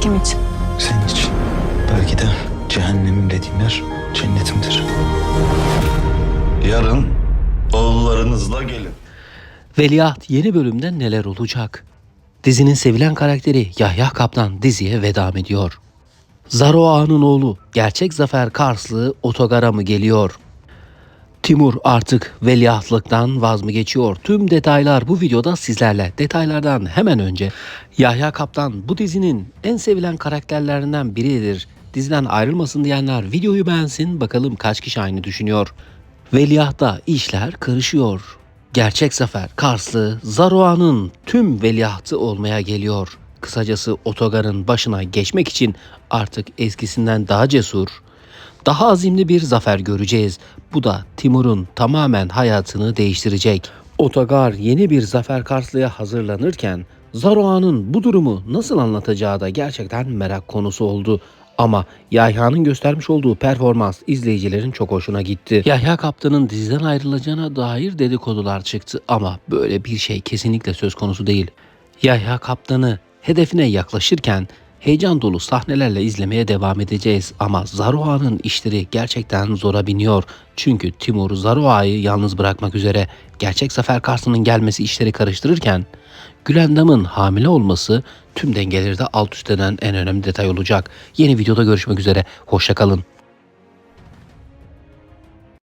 Kim için? Senin için. Belki de cehennemim dediğim yer cennetimdir. Yarın oğullarınızla gelin. Veliaht yeni bölümde neler olacak? Dizinin sevilen karakteri Yahya Kaptan diziye veda ediyor? Zaro Ağa'nın oğlu gerçek Zafer Karslı otogara mı geliyor? Timur artık veliahtlıktan vaz mı geçiyor? Tüm detaylar bu videoda sizlerle. Detaylardan hemen önce Yahya Kaptan bu dizinin en sevilen karakterlerinden biridir. Diziden ayrılmasın diyenler videoyu beğensin bakalım kaç kişi aynı düşünüyor. Veliahtta işler karışıyor. Gerçek Zafer Karslı Zaroa'nın tüm veliahtı olmaya geliyor. Kısacası otogarın başına geçmek için artık eskisinden daha cesur, daha azimli bir zafer göreceğiz. Bu da Timur'un tamamen hayatını değiştirecek. Otogar yeni bir Zafer Karslı'ya hazırlanırken Zaroa'nın bu durumu nasıl anlatacağı da gerçekten merak konusu oldu. Ama Yahya'nın göstermiş olduğu performans izleyicilerin çok hoşuna gitti. Yahya Kaptan'ın diziden ayrılacağına dair dedikodular çıktı ama böyle bir şey kesinlikle söz konusu değil. Yahya Kaptan'ı hedefine yaklaşırken heyecan dolu sahnelerle izlemeye devam edeceğiz ama Zarua'nın işleri gerçekten zora biniyor. Çünkü Timur Zarua'yı yalnız bırakmak üzere gerçek Zafer Karslı'nın gelmesi işleri karıştırırken Gülendam'ın hamile olması tüm dengeleri de alt üst eden en önemli detay olacak. Yeni videoda görüşmek üzere. Hoşçakalın.